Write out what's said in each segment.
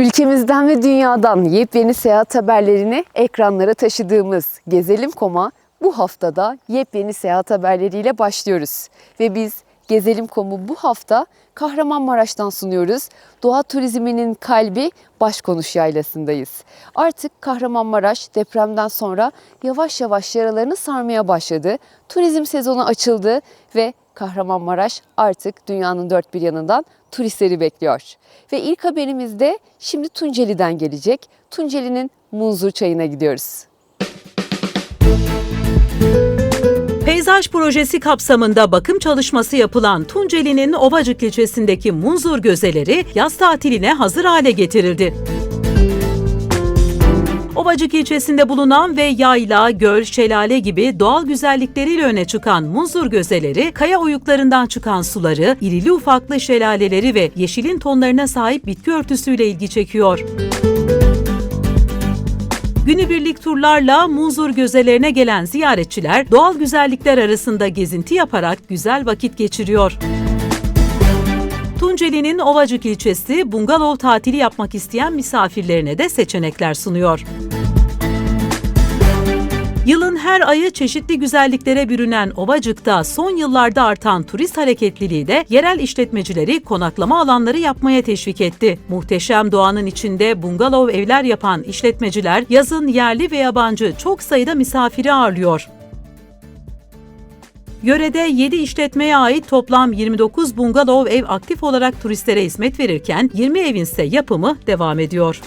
Ülkemizden ve dünyadan yepyeni seyahat haberlerini ekranlara taşıdığımız Gezelim Kom'a bu haftada yepyeni seyahat haberleriyle başlıyoruz. Ve biz Gezelim Kom'u bu hafta Kahramanmaraş'tan sunuyoruz. Doğa turizminin kalbi Başkonuş Yaylası'ndayız. Artık Kahramanmaraş depremden sonra yavaş yavaş yaralarını sarmaya başladı. Turizm sezonu açıldı ve Kahramanmaraş artık dünyanın dört bir yanından turistleri bekliyor. Ve ilk haberimiz de şimdi Tunceli'den gelecek. Tunceli'nin Munzur Çayı'na gidiyoruz. Peyzaj projesi kapsamında bakım çalışması yapılan Tunceli'nin Ovacık ilçesindeki Munzur gözeleri yaz tatiline hazır hale getirildi. Ovacık ilçesinde bulunan ve yayla, göl, şelale gibi doğal güzellikleriyle öne çıkan Munzur gözeleri, kaya oyuklarından çıkan suları, irili ufaklı şelaleleri ve yeşilin tonlarına sahip bitki örtüsüyle ilgi çekiyor. Günübirlik turlarla Munzur gözelerine gelen ziyaretçiler doğal güzellikler arasında gezinti yaparak güzel vakit geçiriyor. Tunceli'nin Ovacık ilçesi bungalov tatili yapmak isteyen misafirlerine de seçenekler sunuyor. Yılın her ayı çeşitli güzelliklere bürünen Ovacık'ta son yıllarda artan turist hareketliliği de yerel işletmecileri konaklama alanları yapmaya teşvik etti. Muhteşem doğanın içinde bungalov evler yapan işletmeciler yazın yerli ve yabancı çok sayıda misafiri ağırlıyor. Yörede 7 işletmeye ait toplam 29 bungalov ev aktif olarak turistlere hizmet verirken 20 evin ise yapımı devam ediyor.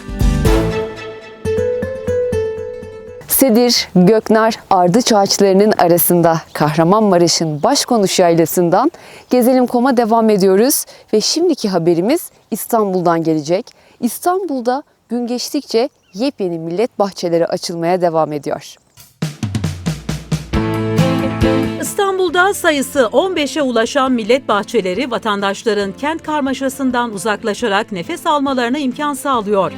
Sedir, Göknar, Ardıç ağaçlarının arasında Kahramanmaraş'ın Başkonuş Yaylası'ndan Gezelim Kom'a devam ediyoruz. Ve şimdiki haberimiz İstanbul'dan gelecek. İstanbul'da gün geçtikçe yepyeni millet bahçeleri açılmaya devam ediyor. İstanbul'da sayısı 15'e ulaşan millet bahçeleri vatandaşların kent karmaşasından uzaklaşarak nefes almalarına imkan sağlıyor.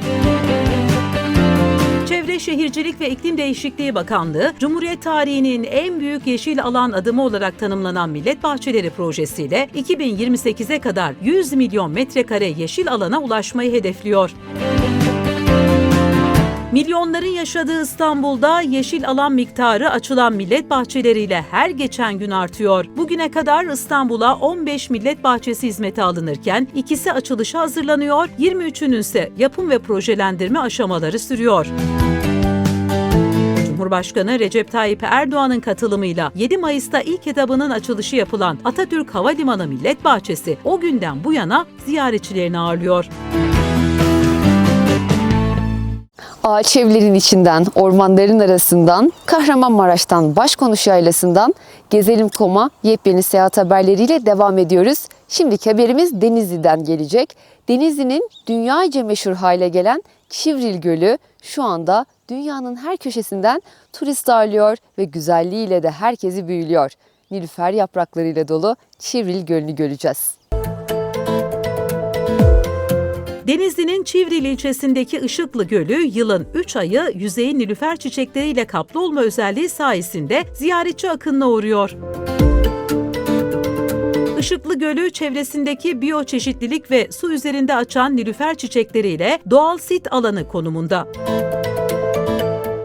Çevre Şehircilik ve İklim Değişikliği Bakanlığı, Cumhuriyet tarihinin en büyük yeşil alan adımı olarak tanımlanan Millet Bahçeleri projesiyle 2028'e kadar 100 milyon metrekare yeşil alana ulaşmayı hedefliyor. Milyonların yaşadığı İstanbul'da yeşil alan miktarı açılan millet bahçeleriyle her geçen gün artıyor. Bugüne kadar İstanbul'a 15 millet bahçesi hizmete alınırken ikisi açılışa hazırlanıyor, 23'ünün ise yapım ve projelendirme aşamaları sürüyor. Cumhurbaşkanı Recep Tayyip Erdoğan'ın katılımıyla 7 Mayıs'ta ilk etabının açılışı yapılan Atatürk Havalimanı Millet Bahçesi o günden bu yana ziyaretçilerini ağırlıyor. Ağaç evlerin içinden, ormanların arasından, Kahramanmaraş'tan, Başkonuş Yaylası'ndan Gezelim Kom'a yepyeni seyahat haberleriyle devam ediyoruz. Şimdiki haberimiz Denizli'den gelecek. Denizli'nin dünyaca meşhur hale gelen Çivril Gölü şu anda dünyanın her köşesinden turist ağırlıyor ve güzelliğiyle de herkesi büyülüyor. Nilüfer yapraklarıyla dolu Çivril Gölü'nü göreceğiz. Denizli'nin Çivril ilçesindeki Işıklı Gölü yılın 3 ayı yüzeyi nilüfer çiçekleriyle kaplı olma özelliği sayesinde ziyaretçi akınına uğruyor. Işıklı Gölü çevresindeki biyoçeşitlilik ve su üzerinde açan nilüfer çiçekleriyle doğal sit alanı konumunda.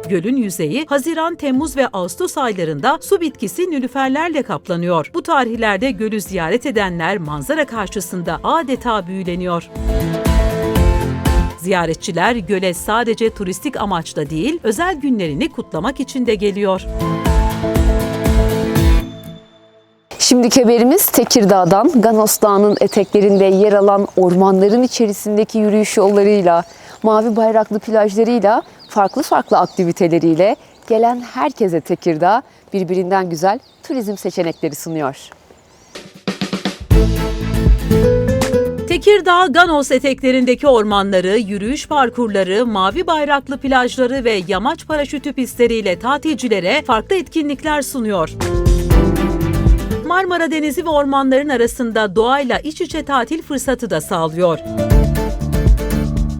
Gölün yüzeyi Haziran, Temmuz ve Ağustos aylarında su bitkisi nilüferlerle kaplanıyor. Bu tarihlerde gölü ziyaret edenler manzara karşısında adeta büyüleniyor. Ziyaretçiler göle sadece turistik amaçla değil, özel günlerini kutlamak için de geliyor. Şimdiki haberimiz Tekirdağ'dan Ganos Dağı'nın eteklerinde yer alan ormanların içerisindeki yürüyüş yollarıyla, mavi bayraklı plajlarıyla, farklı farklı aktiviteleriyle gelen herkese Tekirdağ birbirinden güzel turizm seçenekleri sunuyor. Tekirdağ, Ganos eteklerindeki ormanları, yürüyüş parkurları, mavi bayraklı plajları ve yamaç paraşütü pistleriyle tatilcilere farklı etkinlikler sunuyor. Marmara Denizi ve ormanların arasında doğayla iç içe tatil fırsatı da sağlıyor.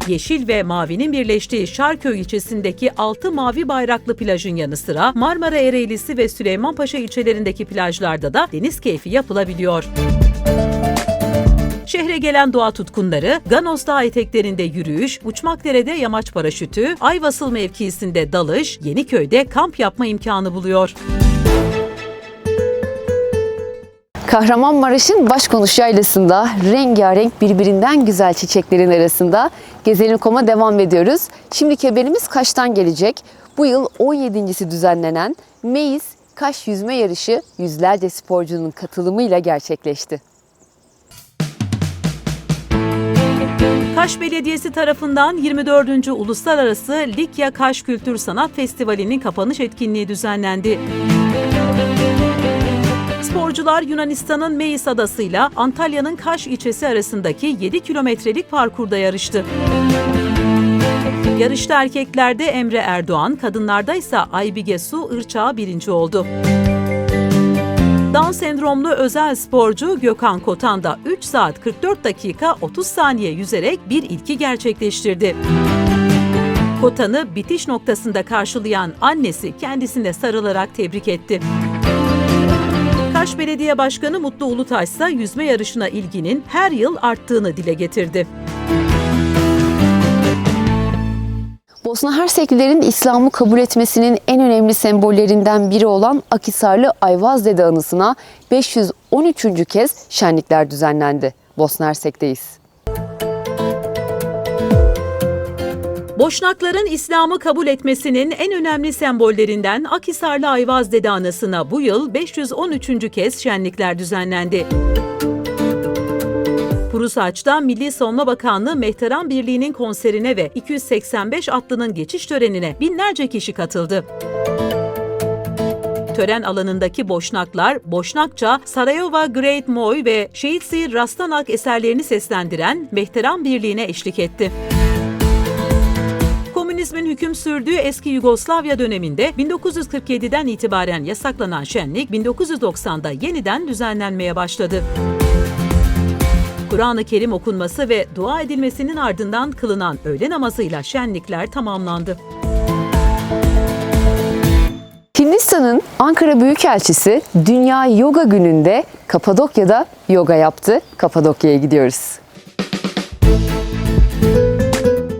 Yeşil ve mavinin birleştiği Şarköy ilçesindeki 6 mavi bayraklı plajın yanı sıra Marmara Ereğlisi ve Süleymanpaşa ilçelerindeki plajlarda da deniz keyfi yapılabiliyor. Şehre gelen doğa tutkunları Ganos Dağı eteklerinde yürüyüş, Uçmakdere'de yamaç paraşütü, Ayvasıl mevkiisinde dalış, Yeniköy'de kamp yapma imkanı buluyor. Kahramanmaraş'ın Başkonuş Yaylası'nda rengarenk birbirinden güzel çiçeklerin arasında Gezelim Kom'a devam ediyoruz. Şimdiki haberimiz Kaş'tan gelecek. Bu yıl 17.si düzenlenen Meis Kaş Yüzme Yarışı yüzlerce sporcunun katılımıyla gerçekleşti. Kaş Belediyesi tarafından 24. Uluslararası Likya Kaş Kültür Sanat Festivali'nin kapanış etkinliği düzenlendi. Sporcular Yunanistan'ın Meis adasıyla Antalya'nın Kaş ilçesi arasındaki 7 kilometrelik parkurda yarıştı. Yarışta erkeklerde Emre Erdoğan, kadınlarda ise Aybige Su Irçağ birinci oldu. Down sendromlu özel sporcu Gökhan Kotan da 3 saat 44 dakika 30 saniye yüzerek bir ilki gerçekleştirdi. Kotan'ı bitiş noktasında karşılayan annesi kendisine sarılarak tebrik etti. Kaş Belediye Başkanı Mutlu Ulutaş ise yüzme yarışına ilginin her yıl arttığını dile getirdi. Bosna Herseklilerin İslam'ı kabul etmesinin en önemli sembollerinden biri olan Akisarlı Ayvaz Dede anısına 513. kez şenlikler düzenlendi. Bosna Hersek'teyiz. Boşnakların İslam'ı kabul etmesinin en önemli sembollerinden Akisarlı Ayvaz Dede Anası'na bu yıl 513. kez şenlikler düzenlendi. Purusaç'ta Milli Savunma Bakanlığı Mehteran Birliği'nin konserine ve 285 atlının geçiş törenine binlerce kişi katıldı. Tören alanındaki Boşnaklar, Boşnakça, Sarayova Great Moy ve Şehitsi Rastanak eserlerini seslendiren Mehteran Birliği'ne eşlik etti. Komünizmin hüküm sürdüğü eski Yugoslavya döneminde 1947'den itibaren yasaklanan şenlik 1990'da yeniden düzenlenmeye başladı. Kur'an-ı Kerim okunması ve dua edilmesinin ardından kılınan öğle namazıyla şenlikler tamamlandı. Hindistan'ın Ankara Büyükelçisi Dünya Yoga Günü'nde Kapadokya'da yoga yaptı. Kapadokya'ya gidiyoruz.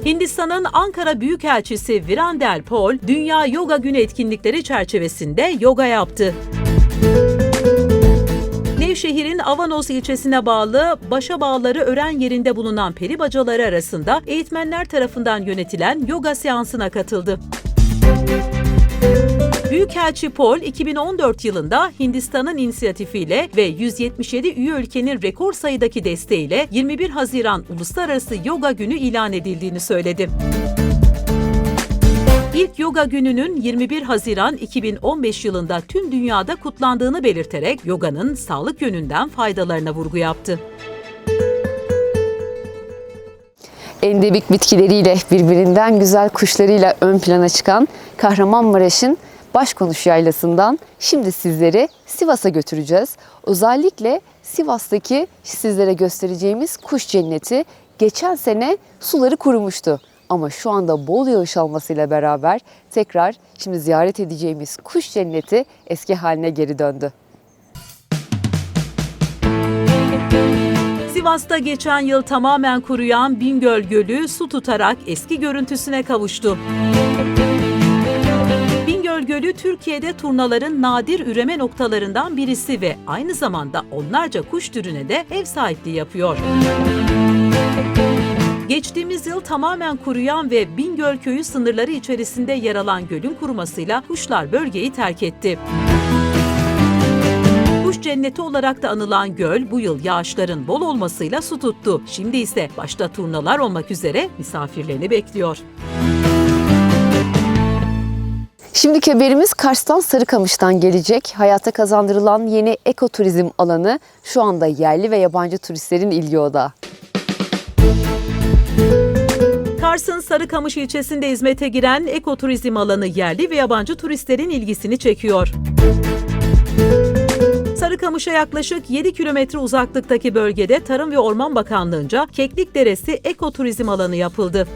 Hindistan'ın Ankara Büyükelçisi Virandel Paul, Dünya Yoga Günü etkinlikleri çerçevesinde yoga yaptı. Nevşehir'in Avanos ilçesine bağlı Başa Bağları ören yerinde bulunan peri bacaları arasında eğitmenler tarafından yönetilen yoga seansına katıldı. Büyükelçi Paul 2014 yılında Hindistan'ın inisiyatifiyle ve 177 üye ülkenin rekor sayıdaki desteğiyle 21 Haziran Uluslararası Yoga Günü ilan edildiğini söyledi. İlk yoga gününün 21 Haziran 2015 yılında tüm dünyada kutlandığını belirterek yoganın sağlık yönünden faydalarına vurgu yaptı. Endemik bitkileriyle birbirinden güzel kuşlarıyla ön plana çıkan Kahramanmaraş'ın Başkonuş Yaylası'ndan şimdi sizleri Sivas'a götüreceğiz. Özellikle Sivas'taki sizlere göstereceğimiz kuş cenneti geçen sene suları kurumuştu. Ama şu anda bol yağış almasıyla beraber tekrar şimdi ziyaret edeceğimiz kuş cenneti eski haline geri döndü. Sivas'ta geçen yıl tamamen kuruyan Bingöl Gölü su tutarak eski görüntüsüne kavuştu. Bingöl Gölü Türkiye'de turnaların nadir üreme noktalarından birisi ve aynı zamanda onlarca kuş türüne de ev sahipliği yapıyor. Geçtiğimiz yıl tamamen kuruyan ve Bingöl köyü sınırları içerisinde yer alan gölün kurumasıyla kuşlar bölgeyi terk etti. Kuş cenneti olarak da anılan göl bu yıl yağışların bol olmasıyla su tuttu. Şimdi ise başta turnalar olmak üzere misafirlerini bekliyor. Şimdiki haberimiz Kars'tan Sarıkamış'tan gelecek. Hayata kazandırılan yeni ekoturizm alanı şu anda yerli ve yabancı turistlerin ilgi odağı. Kars'ın Sarıkamış ilçesinde hizmete giren ekoturizm alanı yerli ve yabancı turistlerin ilgisini çekiyor. Sarıkamış'a yaklaşık 7 kilometre uzaklıktaki bölgede Tarım ve Orman Bakanlığı'nca Keklik Deresi ekoturizm alanı yapıldı.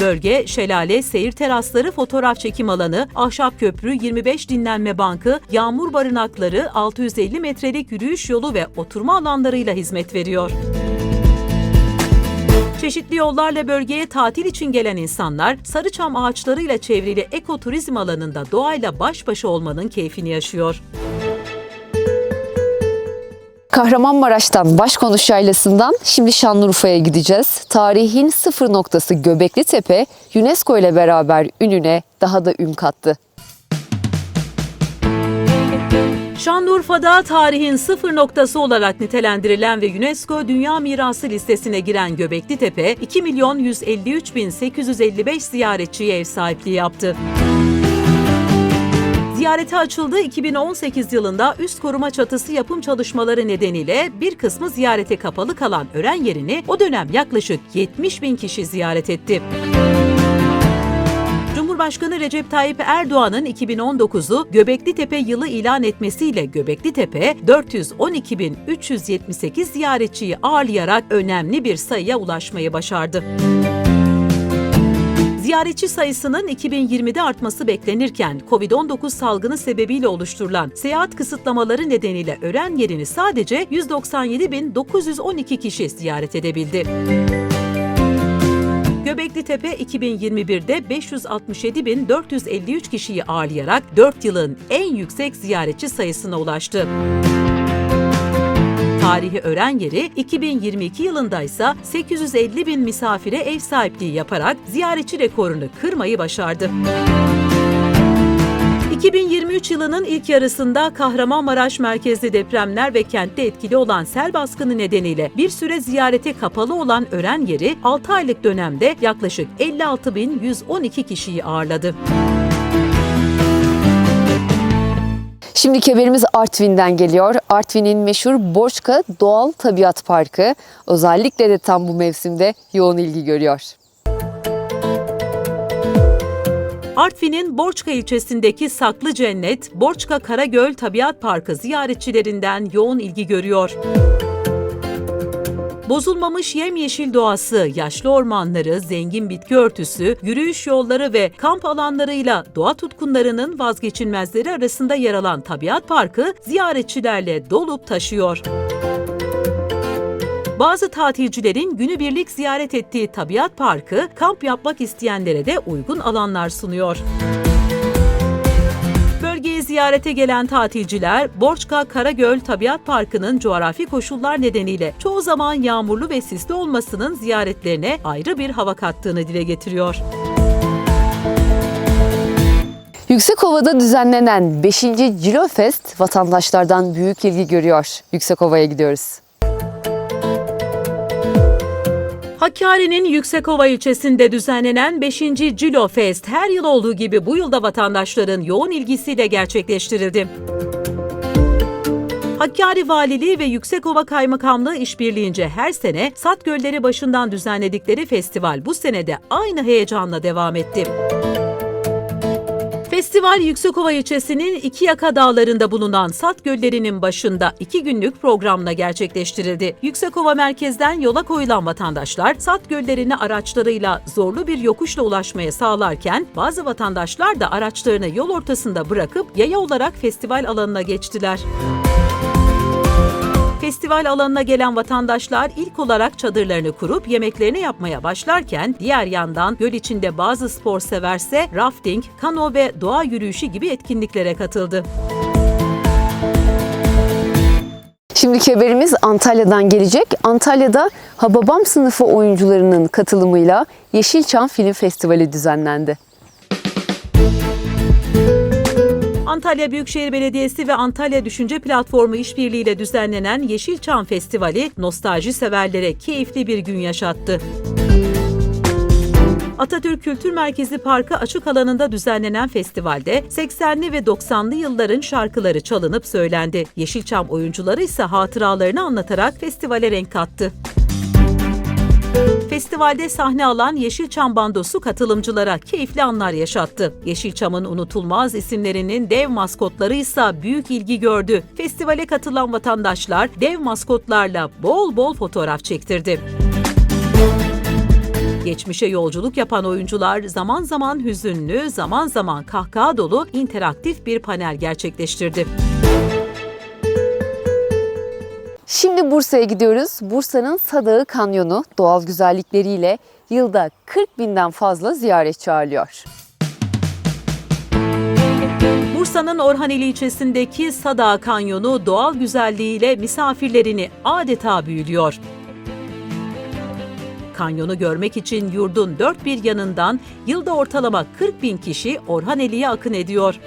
Bölge, şelale, seyir terasları, fotoğraf çekim alanı, ahşap köprü, 25 dinlenme bankı, yağmur barınakları, 650 metrelik yürüyüş yolu ve oturma alanlarıyla hizmet veriyor. Çeşitli yollarla bölgeye tatil için gelen insanlar sarıçam ağaçlarıyla çevrili ekoturizm alanında doğayla baş başa olmanın keyfini yaşıyor. Kahramanmaraş'tan Başkonuş Yaylası'ndan şimdi Şanlıurfa'ya gideceğiz. Tarihin sıfır noktası Göbekli Tepe, UNESCO ile beraber ününe daha da ün kattı. Şanlıurfa'da tarihin sıfır noktası olarak nitelendirilen ve UNESCO Dünya Mirası listesine giren Göbekli Tepe, 2 milyon 153 bin 855 ziyaretçiye ev sahipliği yaptı. Ziyarete açıldığı 2018 yılında üst koruma çatısı yapım çalışmaları nedeniyle bir kısmı ziyarete kapalı kalan ören yerini o dönem yaklaşık 70 bin kişi ziyaret etti. Cumhurbaşkanı Recep Tayyip Erdoğan'ın 2019'u Göbekli Tepe yılı ilan etmesiyle Göbekli Tepe 412.378 ziyaretçiyi ağırlayarak önemli bir sayıya ulaşmayı başardı. Ziyaretçi sayısının 2020'de artması beklenirken COVID-19 salgını sebebiyle oluşturulan seyahat kısıtlamaları nedeniyle ören yerini sadece 197.912 kişi ziyaret edebildi. Göbekli Tepe 2021'de 567.453 kişiyi ağırlayarak 4 yılın en yüksek ziyaretçi sayısına ulaştı. Tarihi ören yeri 2022 yılında ise 850 bin misafire ev sahipliği yaparak ziyaretçi rekorunu kırmayı başardı. 2023 yılının ilk yarısında Kahramanmaraş merkezli depremler ve kentte etkili olan sel baskını nedeniyle bir süre ziyarete kapalı olan ören yeri 6 aylık dönemde yaklaşık 56.112 kişiyi ağırladı. Şimdiki haberimiz Artvin'den geliyor. Artvin'in meşhur Borçka Doğal Tabiat Parkı özellikle de tam bu mevsimde yoğun ilgi görüyor. Artvin'in Borçka ilçesindeki Saklı Cennet, Borçka Karagöl Tabiat Parkı ziyaretçilerinden yoğun ilgi görüyor. Bozulmamış yemyeşil doğası, yaşlı ormanları, zengin bitki örtüsü, yürüyüş yolları ve kamp alanlarıyla doğa tutkunlarının vazgeçilmezleri arasında yer alan Tabiat Parkı ziyaretçilerle dolup taşıyor. Bazı tatilcilerin günübirlik ziyaret ettiği Tabiat Parkı, kamp yapmak isteyenlere de uygun alanlar sunuyor. Bölgeye ziyarete gelen tatilciler, Borçka Karagöl Tabiat Parkı'nın coğrafi koşullar nedeniyle çoğu zaman yağmurlu ve sisli olmasının ziyaretlerine ayrı bir hava kattığını dile getiriyor. Yüksekova'da düzenlenen 5. Cilo Fest vatandaşlardan büyük ilgi görüyor. Yüksekova'ya gidiyoruz. Hakkari'nin Yüksekova ilçesinde düzenlenen 5. Cilo Fest her yıl olduğu gibi bu yılda vatandaşların yoğun ilgisiyle gerçekleştirildi. Hakkari Valiliği ve Yüksekova Kaymakamlığı işbirliğince her sene Sat Gölleri başından düzenledikleri festival bu sene de aynı heyecanla devam etti. Festival Yüksekova ilçesinin iki yaka dağlarında bulunan Sat Göllerinin başında iki günlük programla gerçekleştirildi. Yüksekova merkezden yola koyulan vatandaşlar Sat Göllerine araçlarıyla zorlu bir yokuşla ulaşmaya sağlarken bazı vatandaşlar da araçlarını yol ortasında bırakıp yaya olarak festival alanına geçtiler. Festival alanına gelen vatandaşlar ilk olarak çadırlarını kurup yemeklerini yapmaya başlarken diğer yandan göl içinde bazı spor severse rafting, kano ve doğa yürüyüşü gibi etkinliklere katıldı. Şimdiki haberimiz Antalya'dan gelecek. Antalya'da Hababam sınıfı oyuncularının katılımıyla Yeşilçam Film Festivali düzenlendi. Antalya Büyükşehir Belediyesi ve Antalya Düşünce Platformu işbirliğiyle düzenlenen Yeşilçam Festivali nostalji severlere keyifli bir gün yaşattı. Atatürk Kültür Merkezi Parkı açık alanında düzenlenen festivalde 80'li ve 90'lı yılların şarkıları çalınıp söylendi. Yeşilçam oyuncuları ise hatıralarını anlatarak festivale renk kattı. Festivalde sahne alan Yeşilçam bandosu katılımcılara keyifli anlar yaşattı. Yeşilçam'ın unutulmaz isimlerinin dev maskotları ise büyük ilgi gördü. Festivale katılan vatandaşlar dev maskotlarla bol bol fotoğraf çektirdi. Geçmişe yolculuk yapan oyuncular zaman zaman hüzünlü, zaman zaman kahkaha dolu interaktif bir panel gerçekleştirdi. Şimdi Bursa'ya gidiyoruz. Bursa'nın Sadağı Kanyonu doğal güzellikleriyle yılda 40 binden fazla ziyaretçi ağırlıyor. Bursa'nın Orhaneli ilçesindeki Sadağ Kanyonu doğal güzelliğiyle misafirlerini adeta büyülüyor. Kanyonu görmek için yurdun dört bir yanından yılda ortalama 40 bin kişi Orhaneli'ye akın ediyor.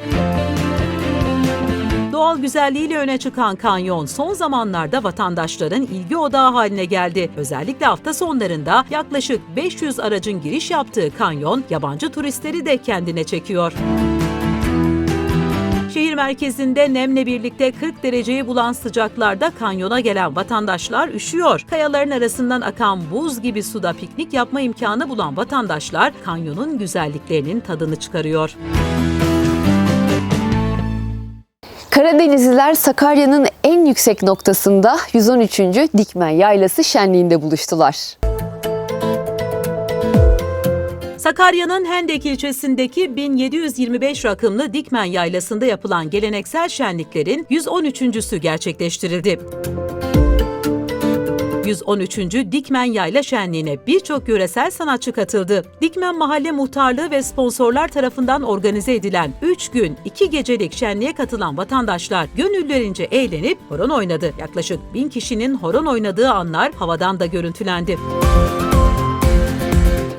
Doğal güzelliğiyle öne çıkan kanyon son zamanlarda vatandaşların ilgi odağı haline geldi. Özellikle hafta sonlarında yaklaşık 500 aracın giriş yaptığı kanyon yabancı turistleri de kendine çekiyor. Şehir merkezinde nemle birlikte 40 dereceyi bulan sıcaklarda kanyona gelen vatandaşlar üşüyor. Kayaların arasından akan buz gibi suda piknik yapma imkanı bulan vatandaşlar kanyonun güzelliklerinin tadını çıkarıyor. Karadenizliler Sakarya'nın en yüksek noktasında 113. Dikmen Yaylası şenliğinde buluştular. Sakarya'nın Hendek ilçesindeki 1725 rakımlı Dikmen Yaylası'nda yapılan geleneksel şenliklerin 113.sü gerçekleştirildi. 113. Dikmen Yayla Şenliği'ne birçok yöresel sanatçı katıldı. Dikmen Mahalle Muhtarlığı ve sponsorlar tarafından organize edilen 3 gün 2 gecelik şenliğe katılan vatandaşlar gönüllerince eğlenip horon oynadı. Yaklaşık 1000 kişinin horon oynadığı anlar havadan da görüntülendi.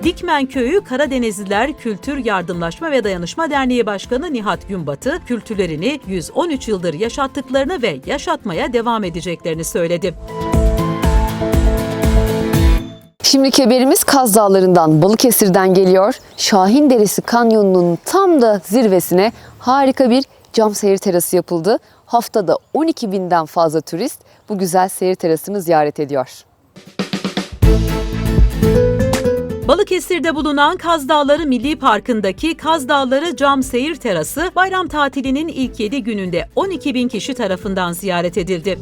Dikmen Köyü Karadenizliler Kültür Yardımlaşma ve Dayanışma Derneği Başkanı Nihat Günbatı, kültürlerini 113 yıldır yaşattıklarını ve yaşatmaya devam edeceklerini söyledi. Şimdiki haberimiz Kaz Dağları'ndan, Balıkesir'den geliyor. Şahin Deresi Kanyonu'nun tam da zirvesine harika bir cam seyir terası yapıldı. Haftada 12 binden fazla turist bu güzel seyir terasını ziyaret ediyor. Balıkesir'de bulunan Kaz Dağları Milli Parkı'ndaki Kaz Dağları Cam Seyir Terası bayram tatilinin ilk 7 gününde 12 bin kişi tarafından ziyaret edildi.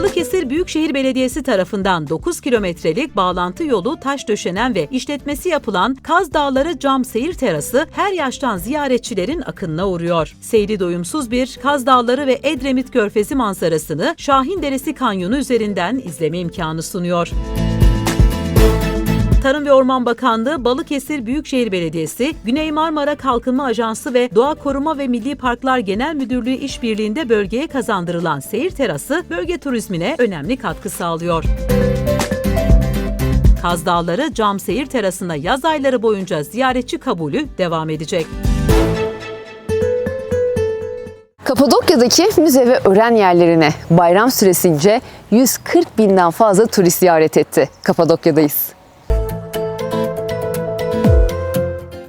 Balıkesir Büyükşehir Belediyesi tarafından 9 kilometrelik bağlantı yolu taş döşenen ve işletmesi yapılan Kaz Dağları Cam Seyir Terası her yaştan ziyaretçilerin akınına uğruyor. Seyri doyumsuz bir Kaz Dağları ve Edremit Körfezi manzarasını Şahin Deresi Kanyonu üzerinden izleme imkanı sunuyor. Tarım ve Orman Bakanlığı, Balıkesir Büyükşehir Belediyesi, Güney Marmara Kalkınma Ajansı ve Doğa Koruma ve Milli Parklar Genel Müdürlüğü işbirliğinde bölgeye kazandırılan seyir terası bölge turizmine önemli katkı sağlıyor. Kaz Dağları Cam Seyir Terası'na yaz ayları boyunca ziyaretçi kabulü devam edecek. Kapadokya'daki müze ve öğren yerlerine bayram süresince 140 binden fazla turist ziyaret etti. Kapadokya'dayız.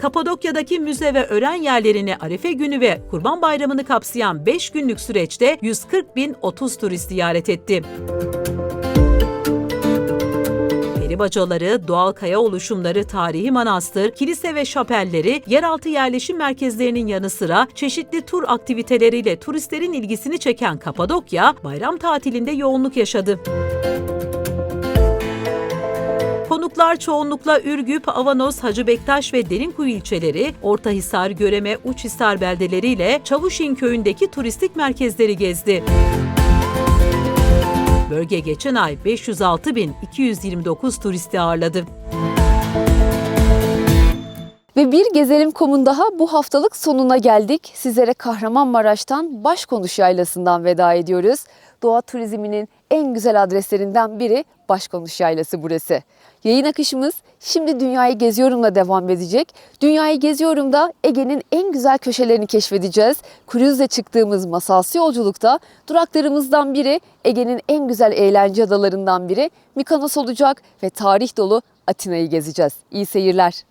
Kapadokya'daki müze ve öğren yerlerini Arife günü ve Kurban Bayramı'nı kapsayan 5 günlük süreçte 140 bin 30 turist ziyaret etti. Bacaları, doğal kaya oluşumları, tarihi manastır, kilise ve şapelleri, yeraltı yerleşim merkezlerinin yanı sıra çeşitli tur aktiviteleriyle turistlerin ilgisini çeken Kapadokya, bayram tatilinde yoğunluk yaşadı. Konuklar çoğunlukla Ürgüp, Avanos, Hacı Bektaş ve Derinkuyu ilçeleri, Ortahisar, Göreme, Uçhisar beldeleriyle Çavuşin köyündeki turistik merkezleri gezdi. Bölge geçen ay 506.229 turisti ağırladı. Ve bir Gezelim Kom'un daha bu haftalık sonuna geldik. Sizlere Kahramanmaraş'tan Başkonuş Yaylası'ndan veda ediyoruz. Doğa turizminin en güzel adreslerinden biri Başkonuş Yaylası burası. Yayın akışımız şimdi Dünyayı Geziyorum'la devam edecek. Dünyayı Geziyorum'da Ege'nin en güzel köşelerini keşfedeceğiz. Kruzle çıktığımız masalsı yolculukta duraklarımızdan biri Ege'nin en güzel eğlence adalarından biri Mikonos olacak ve tarih dolu Atina'yı gezeceğiz. İyi seyirler.